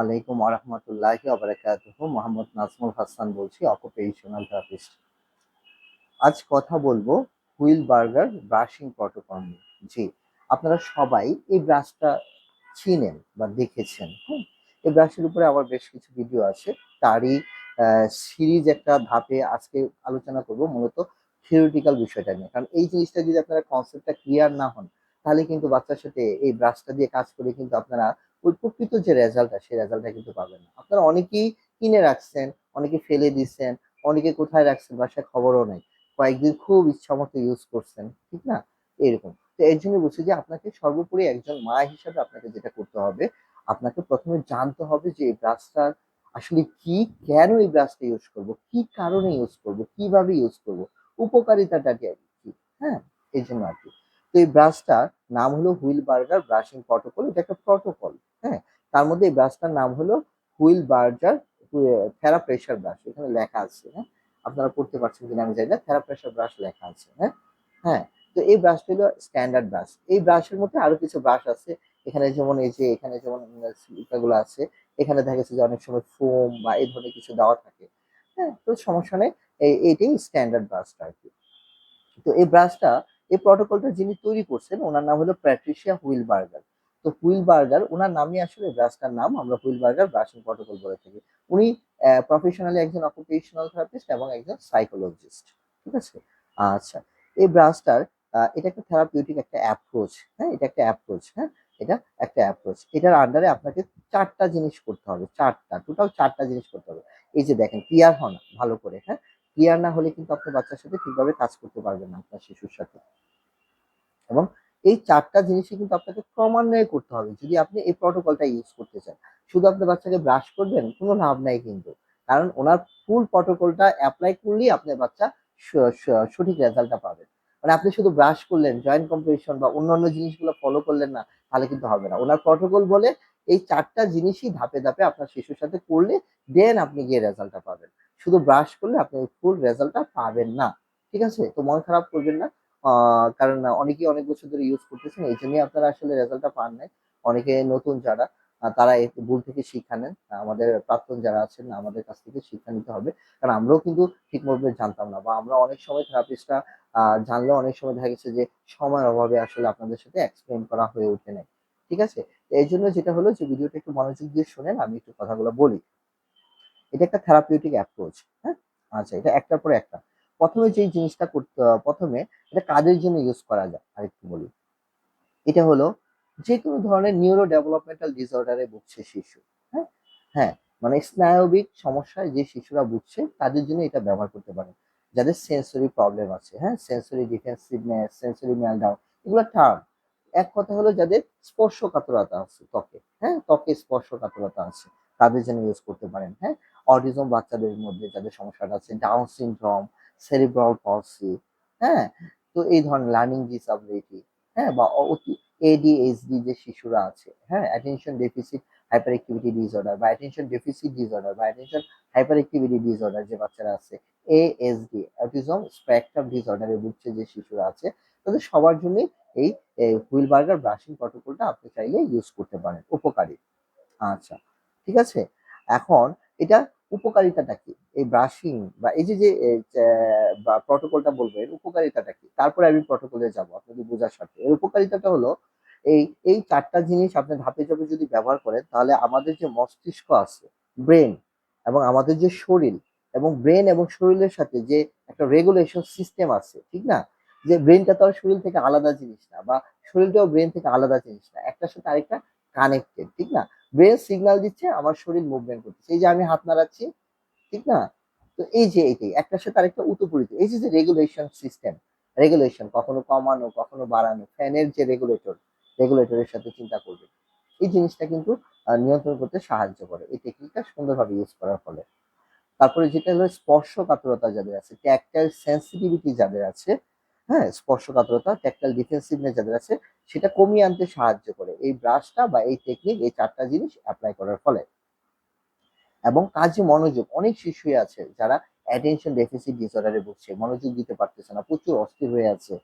আলাইকুম আরহামতুল্লাহি আবরাকাতুহু মোহাম্মদ নাজমুল হাসান বলছি occupational therapist আজ কথা বলব হুইল বার্গার ব্রাশিং প্রটোকল নিয়ে। জি, আপনারা সবাই এই ব্রাশটা চিনেন বা দেখেছেন হ্যাঁ? এই ব্রাশের উপরে আবার বেশ কিছু ভিডিও আছে। তারই সিরিজ একটা ধাপে আজকে আলোচনা করব, মূলত থিওরিটিক্যাল বিষয়টা নিয়ে। কারণ এই জিনিসটা যদি আপনারা কনসেপ্টটা ক্লিয়ার না হন, তাহলে কিন্তু বাচ্চার সাথে এই ব্রাশটা দিয়ে কাজ করে কিন্তু আপনারা ওই প্রকৃত যে রেজাল্টটা, সেই রেজাল্টটা কিন্তু পাবেন না। আপনারা অনেকেই কিনে রাখছেন, অনেকে ফেলে দিচ্ছেন, অনেকে কোথায় রাখছেন বাসায় খবরও নেই। কয়েকদিন খুব ইচ্ছা মতো ইউজ করছেন, ঠিক না? এরকম। তো এর জন্য বলছি যে আপনাকে সর্বোপরি একজন মা হিসাবে আপনাকে যেটা করতে হবে, আপনাকে প্রথমে জানতে হবে যে এই ব্রাশটার আসলে কি, কেন এই ব্রাশটা ইউজ করব, কি কারণে ইউজ করব, কীভাবে ইউজ করব, উপকারিতাটা কি হ্যাঁ? এই জন্য আর কি। তো এই ব্রাশটার নাম হলো হুইল বার্গার ব্রাশিং প্রটোকল এটা একটা প্রটোকল হ্যাঁ তার মধ্যে এই ব্রাশটার নাম হলো হুইল বার্জার থেরা প্রেশার ব্রাশ এখানে লেখা আছে হ্যাঁ আপনারা পড়তে পারছেন কিনা আমি জানি না, থেরা প্রেশার ব্রাশ লেখা আছে হ্যাঁ হ্যাঁ তো এই ব্রাশটা হলো স্ট্যান্ডার্ড ব্রাশ এই ব্রাশের মধ্যে আরও কিছু ব্রাশ আছে, এখানে যেমন এই যে, এখানে যেমনগুলো আছে, এখানে দেখা যাচ্ছে যে অনেক সময় ফোম বা এই ধরনের কিছু দেওয়া থাকে হ্যাঁ তো সমস্যা নেই, এই- এইটাই স্ট্যান্ডার্ড ব্রাশটা আর কি তো এই ব্রাশটা এই প্রটোকলটা যিনি তৈরি করছেন, ওনার নাম হলো প্যাট্রিশিয়া হুইল বার্গার তো হুইল বার্গার ওনার নামই আসলে ব্রাশটার নাম, আমরা হুইল বার্গার ব্রাশিং প্রটোকল বলে থাকি। উনি প্রফেশনালি একজন অকুপেশনাল থেরাপিস্ট এবং একজন সাইকোলজিস্ট ঠিক আছে? আচ্ছা এই ব্রাশটার এটা একটা থেরাপিউটিক একটা অ্যাপ্রোচ হ্যাঁ? এটা একটা অ্যাপ্রোচ হ্যাঁ? এটা একটা অ্যাপ্রোচ এটার আন্ডারে আপনাকে চারটা জিনিস করতে হবে, চারটা টোটাল চারটা জিনিস করতে হবে। এই যে দেখেন ক্লিয়ার হন, ভালো করে হ্যাঁ? ক্লিয়ার না হলে কিন্তু আপনার বাচ্চার সাথে ঠিকভাবে কাজ করতে পারবেন না আপনার শিশুর সাথে। এবং এই চারটা জিনিসই কিন্তু আপনাকে ক্রমান্বয়ে করতে হবে। যদি আপনি এই প্রটোকলটা ইউজ করতে চান, শুধু আপনার বাচ্চাকে ব্রাশ করবেন, কোনো লাভ নাই কিন্তু। কারণ ওনার ফুল প্রটোকলটা অ্যাপ্লাই করলেই আপনার বাচ্চা সঠিক রেজাল্টটা পাবে। মানে আপনি শুধু ব্রাশ করলেন জয়েন্ট কম্পিটিশন বা অন্যান্য জিনিসগুলো ফলো করলেন না, তাহলে কিন্তু হবে না। ওনার প্রটোকল বলে এই চারটা জিনিসই ধাপে ধাপে আপনার শিশুর সাথে করলে দেন আপনি গিয়ে রেজাল্টটা পাবেন। শুধু ব্রাশ করলে আপনি ফুল রেজাল্টটা পাবেন না। ঠিক আছে? তো মন খারাপ করবেন না। কারণ অনেকেই অনেক বছর ধরে ইউজ করতেছেন, এই জন্যই আপনারা আসলে রেজাল্টটা পান নাই। অনেকে নতুন যারা তারা এই ভুল থেকে শিক্ষা নেন। আমাদের প্রাক্তন যারা আছেন, আমাদের কাছ থেকে শিক্ষা নিতে হবে। কারণ আমরাও কিন্তু ঠিক মতো জানতাম না বা আমরা অনেক সময় থেরাপিস্টরা জানলেও অনেক সময় দেখা গেছে যে সময়ের অভাবে আসলে আপনাদের সাথে এক্সপ্লেন করা হয়ে ওঠে নাই। ঠিক আছে? এই জন্য যেটা হলো যে ভিডিওটা একটু মনোযোগ দিয়ে শোনেন, আমি একটু কথাগুলো বলি। এটা একটা থেরাপিউটিক অ্যাপ্রোচ হ্যাঁ? আচ্ছা এটা একটার পরে একটা। প্রথমে যে জিনিসটা করতে প্রথমে এটা কাজের জন্য ইউজ করা যায়, আরেকটু বলি এটা হলো যে কোনো ধরনের নিউরো ডেভেলপমেন্টাল ডিসঅর্ডারে ভুগছে শিশু হ্যাঁ? হ্যাঁ মানে স্নায়বিক সমস্যায় যে শিশুরা ভুগছে, তাদের জন্য এটা ব্যবহার করতে পারেন। যাদের সেন্সরি প্রবলেম আছে হ্যাঁ? সেন্সরি ডিফেন্সিভনেস সেন্সরি মেলডাউন এগুলো টার্ম এক কথা হলো যাদের স্পর্শকাতরতা আছে, ত্বকে হ্যাঁ? ত্বকে স্পর্শকাতরতা আছে, তাদের জন্য ইউজ করতে পারেন হ্যাঁ? অটিজম বাচ্চাদের মধ্যে যাদের সমস্যাটা আছে ডাউন সিনড্রোম সেরিব্রাল পলসি হ্যাঁ? তো এই ধরনের লার্নিং ডিসাবিলিটি হ্যাঁ? বা অতি এডিএইচডি যে শিশুরা আছে হ্যাঁ? Attention deficit hyperactivity disorder বা অ্যাটেনশন ডেফিসিট ডিসঅর্ডার বা অ্যাটেনশন হাইপার অ্যাক্টিভিটি ডিসঅর্ডার যে বাচ্চারা আছে এএসডি অটিজম স্পেকট্রাম ডিসঅর্ডারে ভুগছে যে শিশুরা আছে, তাদের সবার জন্যই এই হুইল বার্গার ব্রাশিং প্রটোকলটা আপনি চাইলে ইউজ করতে পারেন, উপকারী। আচ্ছা ঠিক আছে? এখন এটা উপকারিতাটা কি? এই ব্রাশিং বা এই যে যে প্রটোকলটা বলব, এর উপকারিতাটা কি? তারপরে আমি প্রটোকলে যাব আপনাদের বোঝার সাথে। এর উপকারিতাটা হলো, এই এই চারটা জিনিস আপনি ধাপে ধাপে যদি ব্যবহার করেন, তাহলে আমাদের যে মস্তিষ্ক আছে ব্রেন এবং আমাদের যে শরীর এবং ব্রেন এবং শরীরের সাথে যে একটা রেগুলেশন সিস্টেম আছে, ঠিক না? যে ব্রেনটা তো আর শরীর থেকে আলাদা জিনিস না বা শরীরটাও ব্রেন থেকে আলাদা জিনিস না, একটার সাথে আরেকটা কানেক্টেড ঠিক না? ব্রেন সিগন্যাল দিচ্ছে, আমার শরীর মুভমেন্ট করতেছে। এই যে আমি হাত নাড়াচ্ছি, ঠিক না? তো এই যে এটাই, একটার সাথে আরেকটা উতপরিত এই যে যে রেগুলেশন সিস্টেম রেগুলেশন কখনো কমানো, কখনো বাড়ানো ফ্যানের যে রেগুলেটর রেগুলেটরের সাথে চিন্তা করবে। এই জিনিসটা কিন্তু নিয়ন্ত্রণ করতে সাহায্য করে। এই টেকনিকটা সুন্দরভাবে ইউজ করার ফলে। তারপরে যেটা হলো স্পর্শকাতরতা যাদের আছে ট্যাকটাইল সেন্সিটিভিটি যাদের আছে হ্যাঁ স্পর্শকাতরতা ট্যাকটাইল ডিফেন্সিভনেস যাদের আছে, সেটা কমিয়ে আনতে সাহায্য করে। এই ব্রাশটা বা এই টেকনিক এই চারটা জিনিস অ্যাপ্লাই করার ফলে। এবং কাজে মনোযোগ, অনেক শিশুই আছে যারা অ্যাটেনশন ডেফিসিট ডিসঅর্ডারে ভুগছে, মনোযোগ দিতে পারতেছে না, প্রচুর অস্থির হয়ে আছে,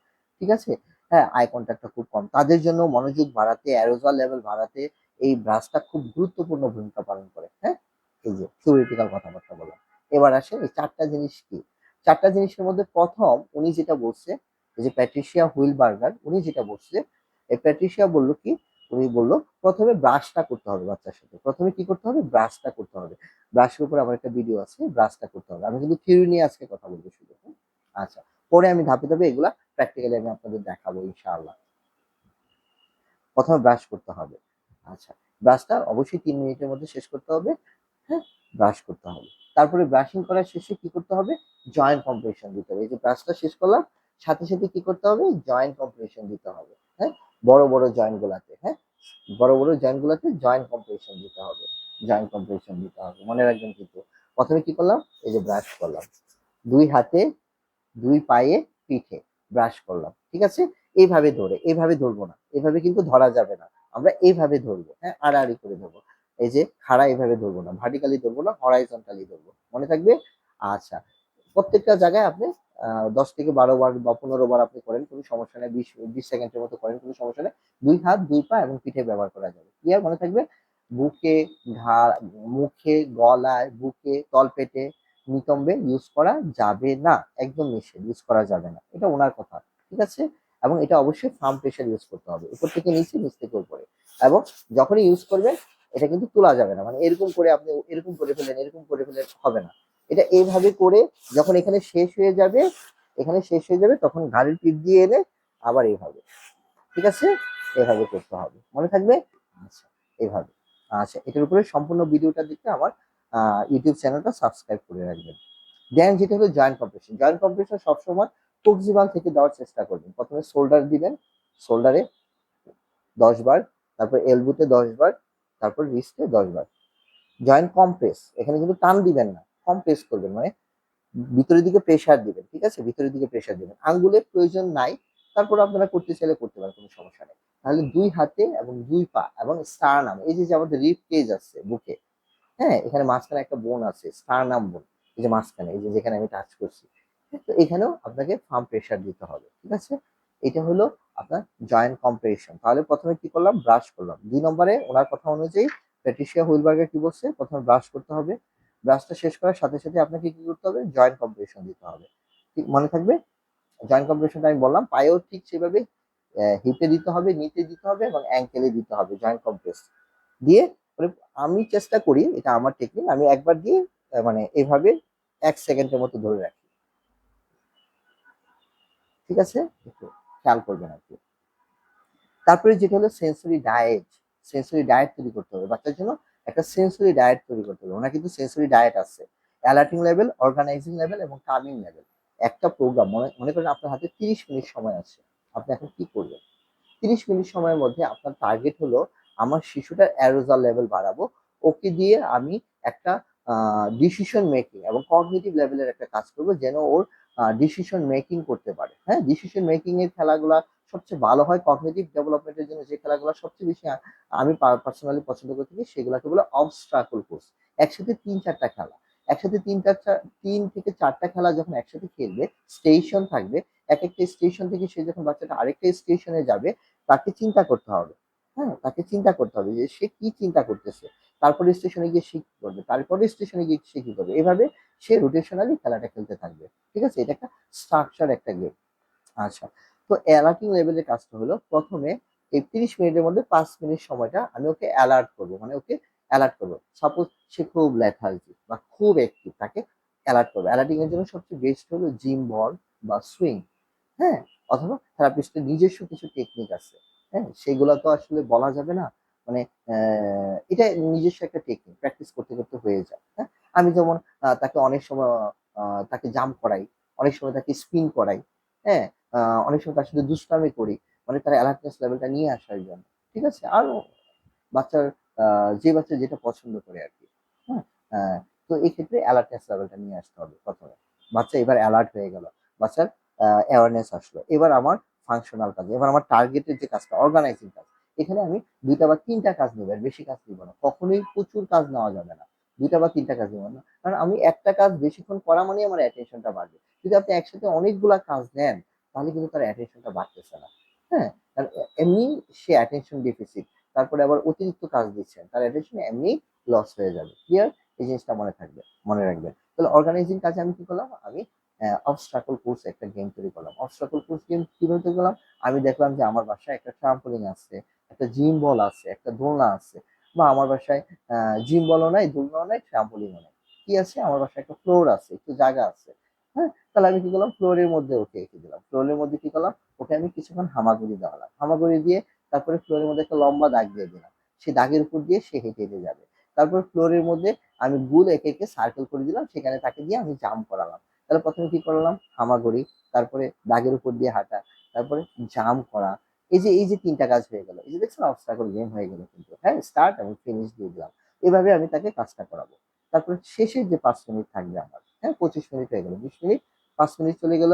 ঠিক আছে? হ্যাঁ আই কন্ট্যাক্টটা খুব কম। তাদের জন্য মনোযোগ বাড়াতে অ্যারোজল লেভেল বাড়াতে এই ব্রাশটা খুব গুরুত্বপূর্ণ ভূমিকা পালন করে হ্যাঁ? এই যে থিওরিটিক্যাল কথাবার্তা বলা। এবার আসে এই চারটা জিনিস কি? চারটা জিনিসের মধ্যে প্রথম উনি যেটা বলছে এই যে প্যাট্রিশিয়া হুইল বার্গার উনি যেটা বলছে, এই প্যাট্রিশিয়া বলল কি? উনি বলল, প্রথমে ব্রাশটা করতে হবে বাচ্চার সাথে। প্রথমে কি করতে হবে? ব্রাশটা করতে হবে। ব্রাশের উপর আমার একটা ভিডিও আছে ব্রাশটা করতে হবে। আমি কিন্তু থিওরি নিয়ে আজকে কথা বলব শুধু হ্যাঁ? আচ্ছা পরে আমি ধাপে ধাপে এগুলা প্র্যাকটিক্যালি আমি আপনাদের দেখাবো, ইনশাআল্লাহ। প্রথমে ব্রাশ করতে হবে। আচ্ছা ব্রাশটা অবশ্যই তিন মিনিটের মধ্যে শেষ করতে হবে হ্যাঁ? ব্রাশ করতে হবে। তারপরে ব্রাশিং করার শেষে কি করতে হবে? জয়েন্ট কম্প্রেশন দিতে হবে। এই যে ব্রাশটা শেষ করলাম সাথে সাথে কি করতে হবে? জয়েন্ট কম্প্রেশন দিতে হবে হ্যাঁ? বড় বড় জয়েন্ট গুলাতে হ্যাঁ? বড় বড় জয়েন্ট গুলাতে জয়েন্ট কম্প্রেশন দিতে হবে জয়েন্ট কম্প্রেশন দিতে হবে। মনে রাখবেন কিন্তু, প্রথমে কি করলাম? এই যে ব্রাশ করলাম। দুই হাতে, দুই পায়ে পিঠে ব্রাশ করলাম, ঠিক আছে? এইভাবে ধরে, এইভাবে ধরবো না, এইভাবে কিন্তু ধরা যাবে না। আমরা এইভাবে ধরবো হ্যাঁ? আড়াআড়ি করে ধরবো। এই যে খাড়া এইভাবে ধরবো না ভার্টিক্যালি ধরবো না হরাইজন্টালি ধরবো। মনে থাকবে? আচ্ছা প্রত্যেকটা জায়গায় আপনি দশ থেকে বারো বার বা পনেরো বার আপনি করেন, কোনো সমস্যা নেই। বিশ বিশ সেকেন্ডের মতো করেন, কোনো সমস্যা নেই। দুই হাত, দুই পা এবং পিঠে ব্যবহার করা যাবে। ক্লিয়ার মনে থাকবে? বুকে ঘাড় মুখে, গলায়, বুকে, তলপেটে নিতম্বে ইউজ করা যাবে না। একদম নিষেধ ইউজ করা যাবে না। এটা ওনার কথা, ঠিক আছে? এবং এটা অবশ্যই ফার্ম প্রেশার ইউজ করতে হবে, উপর থেকে নিচে, নিচ থেকে উপরে। এবং যখনই ইউজ করবেন, এটা কিন্তু তোলা যাবে না। মানে এরকম করে আপনি, এরকম করে ফেলেন এরকম করে ফেলেন হবে না। এটা এইভাবে করে যখন এখানে শেষ হয়ে যাবে, এখানে শেষ হয়ে যাবে, তখন ঘাড়ের পিঠ দিয়ে এনে আবার এইভাবে। ঠিক আছে? এভাবে করতে হবে। মনে থাকবে? আচ্ছা এইভাবে। আচ্ছা এটার উপরে সম্পূর্ণ ভিডিওটা দেখতে আমার ইউটিউব চ্যানেলটা সাবস্ক্রাইব করে রাখবেন। দেন যেটা হলো জয়েন্ট কম্প্রেশন জয়েন্ট কম্প্রেশন সবসময় প্রক্সিমাল থেকে দেওয়ার চেষ্টা করবেন। প্রথমে শোল্ডার দিবেন শোল্ডারে দশ বার, তারপর এলবুতে দশ বার, তারপর রিস্টে দশ বার। জয়েন্ট কম্প্রেস এখানে কিন্তু টান দিবেন না। কম্প্রেস করবেন মানে ভিতরের দিকে প্রেসার দিবেন ঠিক আছে? ভিতরের দিকে প্রেসার দিবেন। আঙ্গুলের প্রয়োজন নাই তারপর আপনারা করতে চাইলে করতে পারেন কোনো সমস্যা নেই। তাহলে দুই হাতে এবং দুই পা এবং স্টার নাম এই যে আমাদের রিপ কেজ আছে বুকে হ্যাঁ? এখানে মাঝখানে একটা বোন আছে স্টার নাম বোন এই যে মাঝখানে এই যে যেখানে আমি টাচ করছি। হ্যাঁ, তো এখানেও আপনাকে ফার্ম প্রেসার দিতে হবে ঠিক আছে? এটা হলো আপনার জয়েন্ট কম্প্রেশন তাহলে প্রথমে কি করলাম? ব্রাশ করলাম। দুই নম্বরে ওনার কথা অনুযায়ী প্যাট্রিশিয়া হুইলবার্গার কি বলছে? প্রথমে ব্রাশ করতে হবে। ব্রাশটা শেষ করার সাথে সাথে আপনাকে কি করতে হবে? জয়েন্ট কম্প্রেশন দিতে হবে। ঠিক মনে থাকবে? জয়েন্ট কম্প্রেশনটা আমি বললাম, পায়েও ঠিক সেভাবে হিপে দিতে হবে নিতে দিতে হবে এবং অ্যাঙ্কেলে দিতে হবে জয়েন্ট কম্প্রেস দিয়ে আমি চেষ্টা করি, এটা আমার টেকনিক আমি একবার দিয়ে মানে এভাবে এক সেকেন্ডের মতো ধরে রাখি। ঠিক আছে? একটু খেয়াল করবেন আর কি। তারপরে যেটা হলো সেন্সরি ডায়েট সেন্সরি ডায়েট তৈরি করতে হবে বাচ্চার জন্য। একটা সেন্সরি ডায়েট তৈরি করতে হবে। ওনার কিন্তু সেন্সরি ডায়েট আছে। অ্যালার্টিং লেভেল অর্গানাইজিং লেভেল এবং কামিং লেভেল একটা প্রোগ্রাম মনে মনে করেন আপনার হাতে তিরিশ মিনিট সময় আছে। আপনি এখন কি করবেন? তিরিশ মিনিট সময়ের মধ্যে আপনার টার্গেট হলো, আমার শিশুটার অ্যারোজাল লেভেল বাড়াবো। ওকে দিয়ে আমি একটা ডিসিশন মেকিং এবং কগনিটিভ লেভেলের একটা কাজ করব, যেন ওর ডিসিশন মেকিং করতে পারে। হ্যাঁ ডিসিশন মেকিং এর খেলাগুলা সবচেয়ে ভালো হয় কগনিটিভ ডেভেলপমেন্টের জন্য যে খেলাগুলো সবচেয়ে বেশি আমি পার্সোনালি পছন্দ করে থাকি সেগুলোকে বলে অবস্ট্রাকল কোর্স একসাথে তিন চারটা খেলা। একসাথে তিন চারটা তিন থেকে চারটা খেলা যখন একসাথে খেলবে স্টেশন থাকবে। এক একটা স্টেশন থেকে সে যখন বাচ্চাটা আরেকটা স্টেশনে যাবে, তাকে চিন্তা করতে হবে। হ্যাঁ তাকে চিন্তা করতে হবে যে সে কি চিন্তা করতেছে। তারপরে স্টেশনে গিয়ে কি করবে? তারপরে স্টেশনে গিয়ে কি করবে? এভাবে সে রোটেশনালি খেলাটা খেলতে থাকবে। ঠিক আছে? এটা একটা স্ট্রাকচার একটা গেম আচ্ছা তো অ্যালার্টিং লেভেলের কাজটা হলো, প্রথমে এই তিরিশ মিনিটের মধ্যে পাঁচ মিনিট সময়টা আমি ওকে অ্যালার্ট করব। মানে ওকে অ্যালার্ট করব। সাপোজ সে খুব লেথার্জি বা খুব অ্যাক্টিভ তাকে অ্যালার্ট করব। অ্যালার্টিং এর জন্য সবচেয়ে বেস্ট হলো জিম বল বা সুইং হ্যাঁ? অথবা থেরাপিস্টের নিজস্ব কিছু টেকনিক আছে। হ্যাঁ? সেগুলো তো আসলে বলা যাবে না। মানে এটা নিজস্ব একটা টেকনিক প্র্যাকটিস করতে করতে হয়ে যায়। হ্যাঁ? আমি যেমন তাকে অনেক সময় তাকে জাম্প করাই, অনেক সময় তাকে স্পিন করাই হ্যাঁ? অনেক সময় তার সাথে দুষ্টামি করি মানে তার অ্যালার্টনেস লেভেলটা নিয়ে আসার জন্য, ঠিক আছে? আর বাচ্চার যে বাচ্চা যেটা পছন্দ করে আর কি হ্যাঁ? তো এই ক্ষেত্রে অ্যালার্টনেস লেভেলটা নিয়ে আসতে হবে প্রথমে। বাচ্চা এবার অ্যালার্ট হয়ে গেল, বাচ্চার অ্যাওয়ারনেস আসলো। এবার আমার ফাংশনাল কাজ, এবার আমার টার্গেটের যে কাজটা অর্গানাইজিং কাজ, এখানে আমি দুইটা বা তিনটা কাজ নেব আর বেশি কাজ নিব না, কখনোই প্রচুর কাজ নেওয়া যাবে না। দুইটা বা তিনটা কাজ নেব না। কারণ আমি একটা কাজ বেশিক্ষণ করা মানে আমার অ্যাটেনশনটা বাড়বে। যদি আপনি একসাথে অনেকগুলা কাজ নেন, তাহলে কিন্তু তার অ্যাটেনশনটা বাড়তেছে না। হ্যাঁ? এমনি সে অ্যাটেনশন ডেফিসিট তারপরে আবার অতিরিক্ত কাজ দিচ্ছেন, তার অ্যাটেনশন এমনি লস হয়ে যাবে। ক্লিয়ার এই জিনিসটা মনে থাকবে, মনে রাখবেন। তাহলে অর্গানাইজিং কাজে আমি কি করলাম? আমি অবস্ট্রাকল কোর্স একটা গেম তৈরি করলাম। অবস্ট্রাকল কোর্স গেম কীভাবে তৈরি করলাম? আমি দেখলাম যে আমার বাসায় একটা ট্রাম্পলিং আছে, একটা জিম বল আছে, একটা দোলনা আছে। বা আমার বাসায় জিম বলও নাই দোলনাও নাই ট্রাম্পলিংও নাই। কি আছে? আমার বাসায় একটা ফ্লোর আছে, একটু জায়গা আছে। হ্যাঁ? তাহলে আমি কি করলাম? ফ্লোরের মধ্যে ওকে এঁকে দিলাম। ফ্লোরের মধ্যে কি করলাম? ওকে আমি কিছুক্ষণ হামাগুড়ি দেওয়ালাম। হামাগুড়ি দিয়ে তারপরে ফ্লোরের মধ্যে একটা লম্বা দাগ দিয়ে দিলাম। সেই দাগের উপর দিয়ে সে হেঁটে হেঁটে যাবে। তারপর ফ্লোরের মধ্যে আমি গুল একে একে সার্কেল করে দিলাম। সেখানে তাকে দিয়ে আমি জাম্প করালাম। তাহলে প্রথমে কি করলাম? হামাগুড়ি, তারপরে দাগের উপর দিয়ে হাঁটা, তারপরে জাম্প করা এই যে এই যে তিনটা কাজ হয়ে গেল, এই যে দেখছেন অবস্টাকল গেম হয়ে গেল কিন্তু। হ্যাঁ স্টার্ট এবং ফিনিশ দিয়ে দিলাম। এভাবে আমি তাকে কাজটা করাবো। তারপরে শেষের যে পাঁচ মিনিট থাকবে আমার হ্যাঁ পঁচিশ মিনিট হয়ে গেল, বিশ মিনিট। পাঁচ মিনিট চলে গেল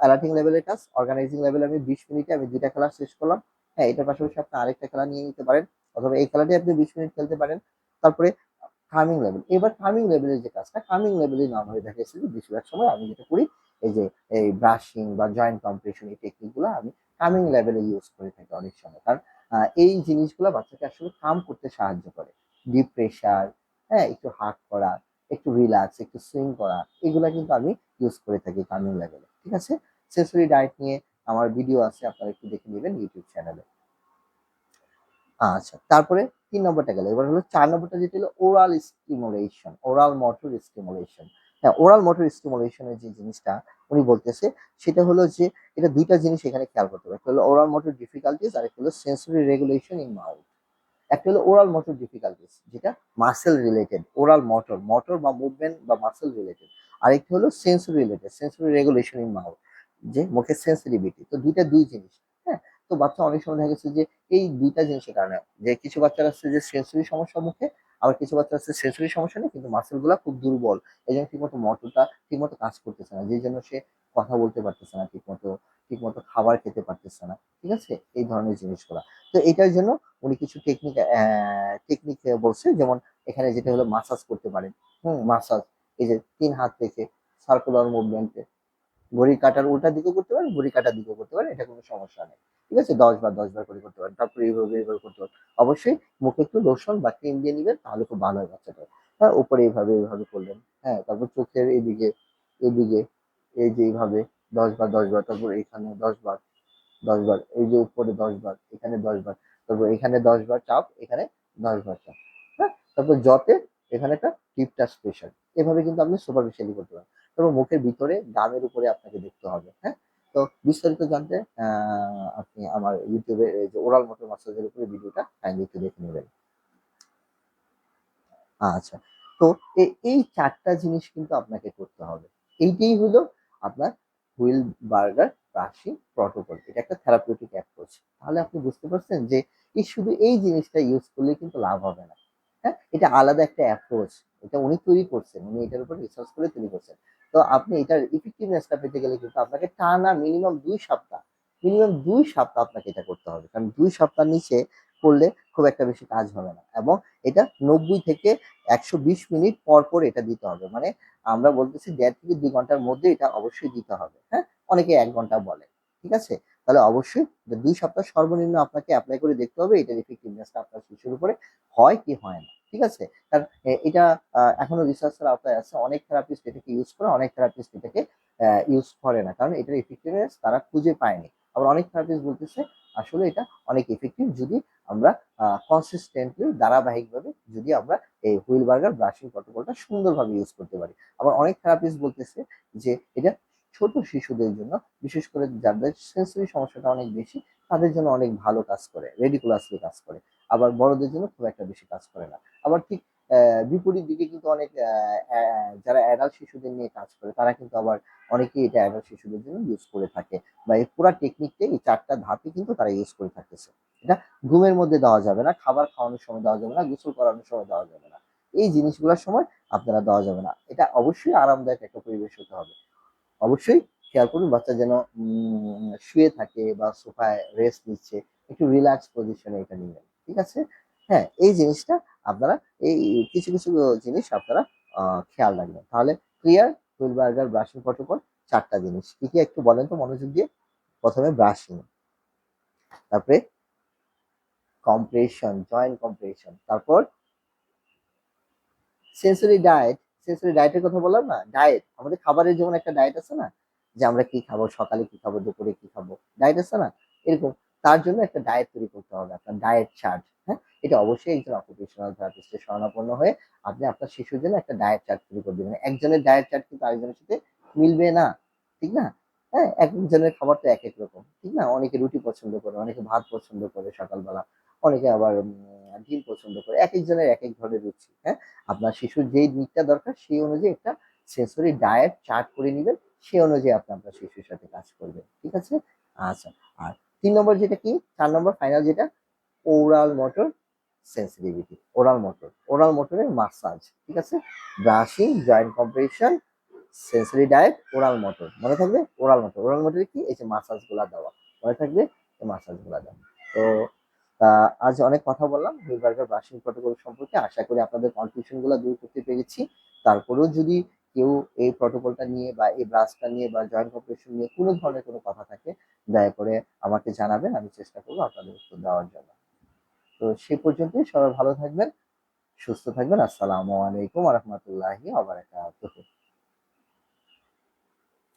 অ্যালার্টিং লেভেলের কাজ অর্গানাইজিং লেভেলে আমি বিশ মিনিটে আমি দুইটা খেলা শেষ করলাম। হ্যাঁ এটার পাশাপাশি আপনি আরেকটা খেলা নিয়ে নিতে পারেন, অথবা এই খেলাটি আপনি বিশ মিনিট খেলতে পারেন। তারপরে কামিং লেভেল এবার কামিং লেভেলের যে কাজটা কামিং লেভেলে নর্মালি দেখা গেছে যে বেশিরভাগ সময় আমি যেটা করি, এই যে, এই ব্রাশিং বা জয়েন্ট কম্প্রেশন এই টেকনিকগুলো আমি কামিং লেভেলে ইউজ করে থাকে অনেক সময়। কারণ এই জিনিসগুলো বাচ্চাকে আসলে কাম করতে সাহায্য করে। ডিপ প্রেশার হ্যাঁ একটু হাক করা, একটু রিল্যাক্স একটু সুইং করা, এগুলো কিন্তু আমি ইউজ করে থাকি কামিং লেভেলে ঠিক আছে? সেন্সরি ডায়েট নিয়ে আমার ভিডিও আছে, আপনারা একটু দেখে নেবেন ইউটিউব চ্যানেলে আচ্ছা তারপরে তিন নম্বরটা গেল। এবার হলো চার নম্বরটা যেটা হলো oral stimulation oral motor stimulation হ্যাঁ ওরাল মোটর স্টিমুলেশনের যে জিনিসটা উনি বলতেছে, সেটা হলো যে এটা দুইটা জিনিস এখানে খেয়াল করতে হবে। একটা হলো ওরাল মোটর ডিফিকাল্টিস আর একটা হলো সেন্সরি রেগুলেশন ইন মাউথ একটা হলো ওরাল মোটর ডিফিকাল্টিস যেটা muscle related oral motor motor বা মুভমেন্ট বা মাসেল রিলেটেড আরেকটা হলো sensory related sensory regulation in mouth যে মুখের সেন্সিটিভিটি তো দুইটা দুই জিনিস হ্যাঁ? তো বাচ্চা অনেক সময় দেখা গেছে যে এই দুইটা জিনিসের কারণে, যে কিছু বাচ্চারা আছে যে সেন্সরি সমস্যা মুখে আবার কিছু বাচ্চা আছে সেন্সরি সমস্যা নেই, কিন্তু মাসেলগুলা খুব দুর্বল। এই জন্য ঠিকমতো মোটরটা ঠিকমতো কাজ করতেছে না, যেই জন্য সে কথা বলতে পারতেছে না, ঠিকমতো ঠিকমতো খাবার খেতে পারতেছে না, ঠিক আছে? এই ধরনের জিনিসগুলো। তো এটার জন্য উনি কিছু টেকনিক টেকনিক বলছে, যেমন এখানে যেটা হলো মাসাজ করতে পারেন। হুম মাসাজ এই যে তিন হাত থেকে সার্কুলার মুভমেন্টে ঘড়ির কাটার উল্টা দিকেও করতে পারেন ঘড়ি কাটার দিকেও করতে পারেন, এটা কোনো সমস্যা নেই। ঠিক আছে? দশ বার দশ বার করে করতে পারেন। তারপরে এইভাবে এইভাবে করতে পারেন। অবশ্যই মুখে একটু লোশন বা ক্রিম দিয়ে নিবেন, তাহলে খুব ভালো হয় বাচ্চাটা। হ্যাঁ উপরে এইভাবে এইভাবে করলেন। হ্যাঁ তারপর চোখের এদিকে এদিকে, এই যে এইভাবে দশ বার দশ বার, তারপর এখানে দশ বার দশ বার, এই যে উপরে দশ বার, এখানে দশ বার, তারপর এখানে দশ বার চাপ, এখানে দশ বার চাপ। হ্যাঁ তারপর জতে এখানে একটা টিপ টাচ প্রেশার এভাবে কিন্তু আপনি সুপারফিশিয়ালি করতে পারেন। তারপর মুখের ভিতরে দামের উপরে আপনাকে দেখতে হবে হ্যাঁ? তো বিস্তারিত জানতে আপনি আমার ইউটিউবে ওরাল মোটর মাসাজের উপরে ভিডিওটা কাইন্ডলি একটু দেখে নেবেন। আচ্ছা তো এই চারটা জিনিস কিন্তু আপনাকে করতে হবে। এইটাই হলো আপনার হুইল বার্গার ব্রাশিং প্রটোকল এটা একটা থেরাপিউটিক অ্যাপ্রোচ তাহলে আপনি বুঝতে পারছেন যে এই শুধু এই জিনিসটা ইউজ করলে কিন্তু লাভ হবে না। হ্যাঁ এটা আলাদা একটা অ্যাপ্রোচ এটা উনি তৈরি করছেন, উনি এটার উপর রিসার্চ করে তৈরি করছেন। তো আপনি এটার ইফেক্টিভনেসটা পেতে গেলে কিন্তু আপনাকে টানা মিনিমাম দুই সপ্তাহ মিনিমাম দুই সপ্তাহ আপনাকে এটা করতে হবে। কারণ দুই সপ্তাহ নিচে করলে খুব একটা বেশি কাজ হবে না। এবং এটা নব্বই থেকে একশো বিশ মিনিট পর পর এটা দিতে হবে। মানে আমরা বলতেছি দেড় থেকে দুই ঘণ্টার মধ্যে এটা অবশ্যই দিতে হবে। হ্যাঁ? অনেকে এক ঘণ্টা বলে। ঠিক আছে? তাহলে অবশ্যই দুই সপ্তাহ সর্বনিম্ন আপনাকে অ্যাপ্লাই করে দেখতে হবে। এটার ইফেক্টিভনেসটা আপনার শিশুর উপরে হয় কি হয় না। ঠিক আছে? কারণ এটা এখনও রিসার্চের আওতায় আছে, অনেক থেরাপিস্ট এটাকে ইউজ করে, অনেক থেরাপিস্ট এটাকে ইউজ করে না। কারণ এটার ইফেক্টিভনেস তারা খুঁজে পায়নি। আবার অনেক থেরাপিস্ট বলতেছে, আসলে এটা অনেক ইফেক্টিভ যদি আমরা কনসিস্টেন্টলি ধারাবাহিকভাবে যদি আমরা এই হুইল বার্গার ব্রাশিং প্রটোকলটা সুন্দরভাবে ইউজ করতে পারি। আবার অনেক থেরাপিস্ট বলতেছে যে, এটা ছোট শিশুদের জন্য, বিশেষ করে যাদের সেন্সরি সমস্যাটা অনেক বেশি, তাদের জন্য অনেক ভালো কাজ করে রেডিকুলাসলি কাজ করে। আবার বড়দের জন্য খুব একটা বেশি কাজ করে না। আবার ঠিক বিপরীত দিকে কিন্তু অনেক যারা অ্যাডাল্ট শিশুদের নিয়ে কাজ করে, তারা কিন্তু আবার অনেকেই এটা অ্যাডাল্ট শিশুদের জন্য ইউজ করে থাকে। বা এই পুরো টেকনিকটা এই চারটা ধাপে কিন্তু তারা ইউজ করে থাকতেছে। এটা ঘুমের মধ্যে দেওয়া যাবে না, খাবার খাওয়ানোর সময় দেওয়া যাবে না, গোসল করানোর সময় দেওয়া যাবে না। এই জিনিসগুলোর সময় আপনারা দেওয়া যাবে না। এটা অবশ্যই আরামদায়ক একটা পরিবেশ হতে হবে। অবশ্যই খেয়াল করুন, বাচ্চা যেন শুয়ে থাকে বা সোফায় রেস্ট নিচ্ছে, একটু রিল্যাক্স পজিশনে এটা নেবেন। ঠিক আছে? হ্যাঁ এই জিনিসটা আপনারা, এই কিছু কিছু জিনিস আপনারা খেয়াল রাখবেন। তাহলে clear? Wilbarger brushing protocol, চারটা জিনিস। কি কি একটু বলেন তো মনোযোগ দিয়ে? প্রথমে ব্রাশিং। তারপরে কম্প্রেশন জয়েন্ট কম্প্রেশন তারপর সেন্সরি ডায়েট সেন্সরি ডায়েটের কথা বললাম না? ডায়েট আমাদের খাবারের যেমন একটা ডায়েট আছে না? যে আমরা কি খাব, সকালে কি খাব, দুপুরে কি খাব? ডায়েট আছে না? এরকম। তার জন্য একটা ডায়েট তৈরি করতে হবে, আপনার ডায়েট চার্ট হ্যাঁ? এটা অবশ্যই একজন অকুপেশনাল থেরাপিস্টের শরণাপন্ন হয়ে আপনি আপনার শিশুর জন্য একটা ডায়েট চার্ট তৈরি করে দেবেন। একজনের ডায়েট চার্ট কিন্তু আরেকজনের সাথে মিলবে না, ঠিক না? হ্যাঁ এক একজনের খাবার তো এক এক রকম, ঠিক না? অনেকে রুটি পছন্দ করে, অনেকে ভাত পছন্দ করে সকালবেলা, অনেকে আবার ডিম পছন্দ করে এক একজনের এক এক ধরনের রুচি হ্যাঁ? আপনার শিশুর যেই দিকটা দরকার, সেই অনুযায়ী একটা সেন্সরি ডায়েট চার্ট করে নেবেন, সেই অনুযায়ী আপনি আপনার শিশুর সাথে কাজ করবেন, ঠিক আছে? আচ্ছা আর তিন নম্বর যেটা কি? চার নম্বর ফাইনাল যেটা? Oral motor sensitivity oral motor oral মোটরের মাসাজ ঠিক আছে? Brushing joint compression sensory diet oral motor মনে থাকবে? ওরাল মোটর ওরাল মোটরে কি? এই যে মাসাজগুলা দেওয়া, মনে থাকবে? এই মাসাজগুলা দেওয়া। তো আজ অনেক কথা বললাম হুইলবার্গার ব্রাশিং প্রটোকল সম্পর্কে আশা করি আপনাদের কনফিউশনগুলো দূর করতে পেরেছি। তারপরেও যদি কেউ এই প্রটোকলটা নিয়ে বা এই ব্রাঞ্চটা নিয়ে বা জয়েন্ট অপারেশন নিয়ে কোনো ধরনের কোনো কথা থাকে, দয়া করে আমাকে জানাবেন, আমি চেষ্টা করব আপনাদের উত্তর দেওয়ার জন্য। তো সে পর্যন্তই, সবাই ভালো থাকবেন, সুস্থ থাকবেন, আসসালামু আলাইকুম রহমতুল্লাহি আবরাকাতুহু